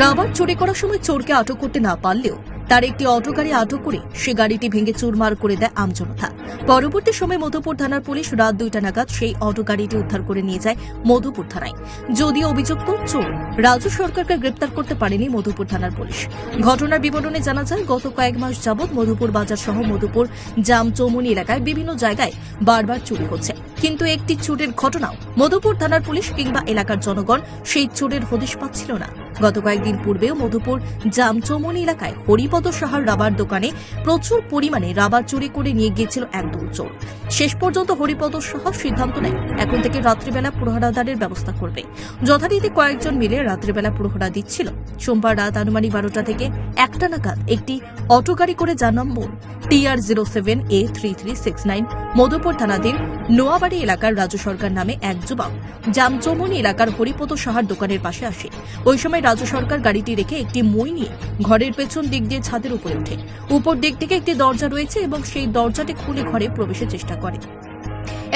Rubber চুরি করার সময় চোরকে আটক করতে না পারলেও তার একটি অটো গাড়ি আটক করে সে গাড়িটি ভেঙে চুরমার করে দেয় আমজনতা পরবর্তী সময় মধুপুর থানার পুলিশ রাত দুইটা নাগাদ সেই অটো গাড়িটি উদ্ধার করে নিয়ে যায় মধুপুর থানায়। যদিও অভিযুক্ত চোর রাজু সরকারকে গ্রেপ্তার করতে পারেনি মধুপুর থানার পুলিশ। ঘটনার বিবরণে জানা যায়, গত কয়েক মাস যাবৎ মধুপুর বাজার সহ মধুপুর জাম চৌমুনি এলাকায় বিভিন্ন জায়গায় বারবার চুরি হচ্ছে। কিন্তু একটি চুরের ঘটনাও মধুপুর থানার পুলিশ কিংবা এলাকার জনগণ সেই চোরের হদিশ পাচ্ছিল না। গত কয়েকদিন পূর্বেও মধুপুর জামচৌমনি এলাকায় হরিপদ সাহার রাবার দোকানে প্রচুর পরিমাণে রাবার চুরি করে নিয়ে গিয়েছিল একদল চোর। শেষ পর্যন্ত হরিপদ সাহা সিদ্ধান্ত নেয়, এখন থেকে রাত্রিবেলা প্রহরাদারের ব্যবস্থা করবে। যথারীতি কয়েকজন মিলে রাত্রিবেলা প্রহরা দিচ্ছিল। সোমবার রাত আনুমানিক বারোটা থেকে একটা নাগাদ একটি অটো গাড়ি করে যার নম্বর TR zero seven A three three six nine Madhupur থানাধীন নোয়াবাড়ি এলাকার রাজু সরকার নামে এক যুবক জামচৌমনি এলাকার হরিপদ সাহার দোকানের পাশে আসে। ওই সময় রাজু সরকার গাড়িটি রেখে একটি মই নিয়ে ঘরের পেছন দিক দিয়ে ছাদের উপরে ওঠে। উপর দিক থেকে একটি দরজা রয়েছে এবং সেই দরজাটি খুলে ঘরে প্রবেশের চেষ্টা করে।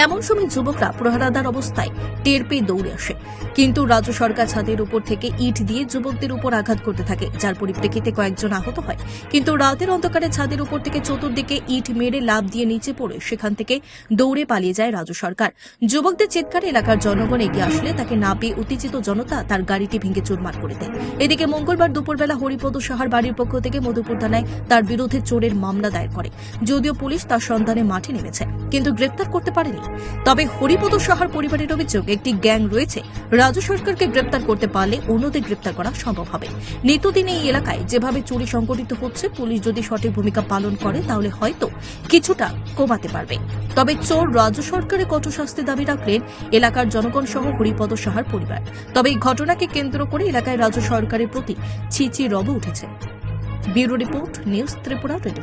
এমন সময় যুবকরা প্রহারাদার অবস্থায় টের পেয়ে দৌড়ে আসে। কিন্তু রাজ্য সরকার ছাদের উপর থেকে ইট দিয়ে যুবকদের উপর আঘাত করতে থাকে, যার পরিপ্রেক্ষিতে কয়েকজন আহত হয়। কিন্তু রাতের অন্ধকারে ছাদের উপর থেকে চতুর্দিকে ইট মেরে লাভ দিয়ে নিচে পড়ে সেখান থেকে দৌড়ে পালিয়ে যায় রাজ্য সরকার। যুবকদের চিৎকারে এলাকার জনগণ এগিয়ে আসলে তাকে না পেয়ে উত্তেজিত জনতা তার গাড়িটি ভেঙে চুরমার করে দেয়। এদিকে মঙ্গলবার দুপুরবেলা হরিপদ সাহার বাড়ির পক্ষ থেকে মধুপুর থানায় তার বিরুদ্ধে চোরের মামলা দায়ের করে। যদিও পুলিশ তার সন্ধানে মাঠে নেমেছে, কিন্তু গ্রেপ্তার করতে পারেনি। তবে হরিপদ সাহার পরিবারের অভিযোগ, একটি গ্যাং রয়েছে। রাজু সরকারকে গ্রেপ্তার করতে পারলে অন্যদের গ্রেপ্তার করা সম্ভব হবে। নিত্যদিন এই এলাকায় যেভাবে চুরি সংগঠিত হচ্ছে, পুলিশ যদি সঠিক ভূমিকা পালন করে, তাহলে হয়তো কিছুটা কমাতে পারবে। তবে চোর রাজু সরকারের কঠোর শাস্তি দাবি রাখলেন এলাকার জনগণ সহ হরিপদ সাহার পরিবার। তবে এই ঘটনাকে কেন্দ্র করে এলাকায় রাজু সরকারের প্রতি ছিচি রব উঠেছে। Bureau report, news Tripura twenty